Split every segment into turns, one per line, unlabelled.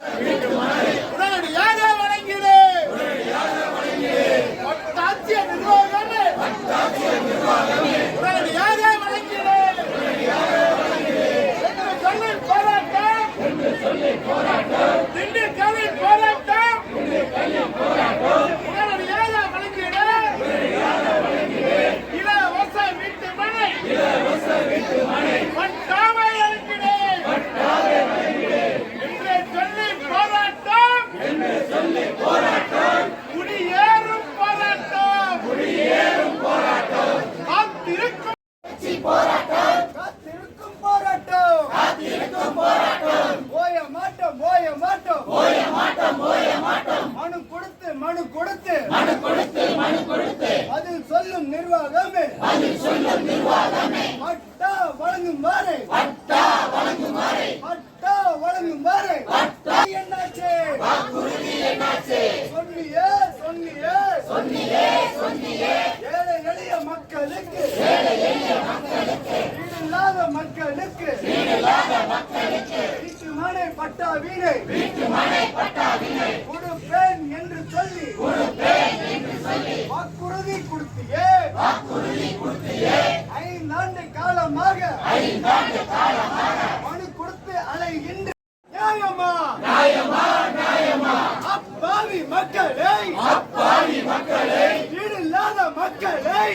உடனடியாக நிர்வாகமே
அதில் சொல்லும் நிர்வாகமே பட்டா வழங்கும் வரை பட்டா வழங்கும் வரை பட்டா வழங்கும் வரை பட்டா என்னாச்சு? வாக்குறுதி என்னாச்சு? சொன்னியே சொன்னியே சொன்னியே சொன்னியே ஏழை எளிய மக்களுக்கு. வீடில்லாத மக்களுக்கு. வீடில்லாத மக்களுக்கு. வீட்டு மனை பட்டா வீணை வீட்டு மனை பட்டா வீணை கொடுப்பேன் என்று சொல்லி கொடுப்பேன் என்று சொல்லி வாக்குறுதி கொடுத்தியே வாக்குறுதி கொடுத்தியே ஐந்தாண்டு காலமாக ஐந்தாண்டு காலமாக மனு கொடுத்து அலைகின்ற நியாயமா நியாயமா நியாயமா அப்பாவி மக்களை அப்பாவி மக்களை வீடில்லாத மக்களை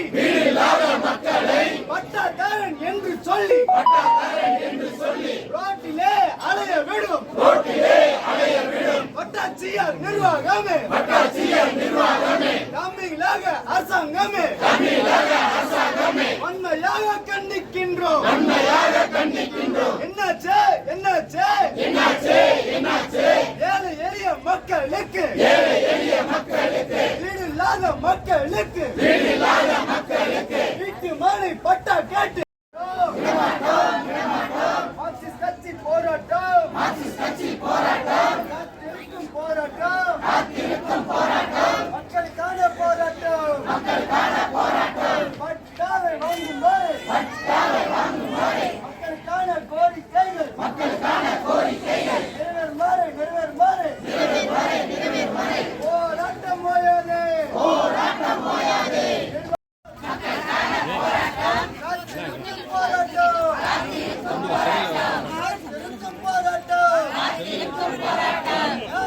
பட்டாதாரன் என்று சொல்லி பட்டாதாரன் என்று சொல்லி ரோட்டிலே அலைய விடும் ரோட்டிலே அலைய விடும் பட்டாட்சியர் நிர்வாகமே கண்டிக்கின்றோம். வன்மையாக கண்டிக்கின்றோம். என்னாச்சு? என்னாச்சு? என்னாச்சு? என்னாச்சு? ஏழை எளிய மக்களுக்கு. ஏழை எளிய மக்களுக்கு. வீடு இல்லாத மக்களுக்கு. வீடு இல்லாத மக்களுக்கு. வீட்டு மாலை பட்டா கேட்டு.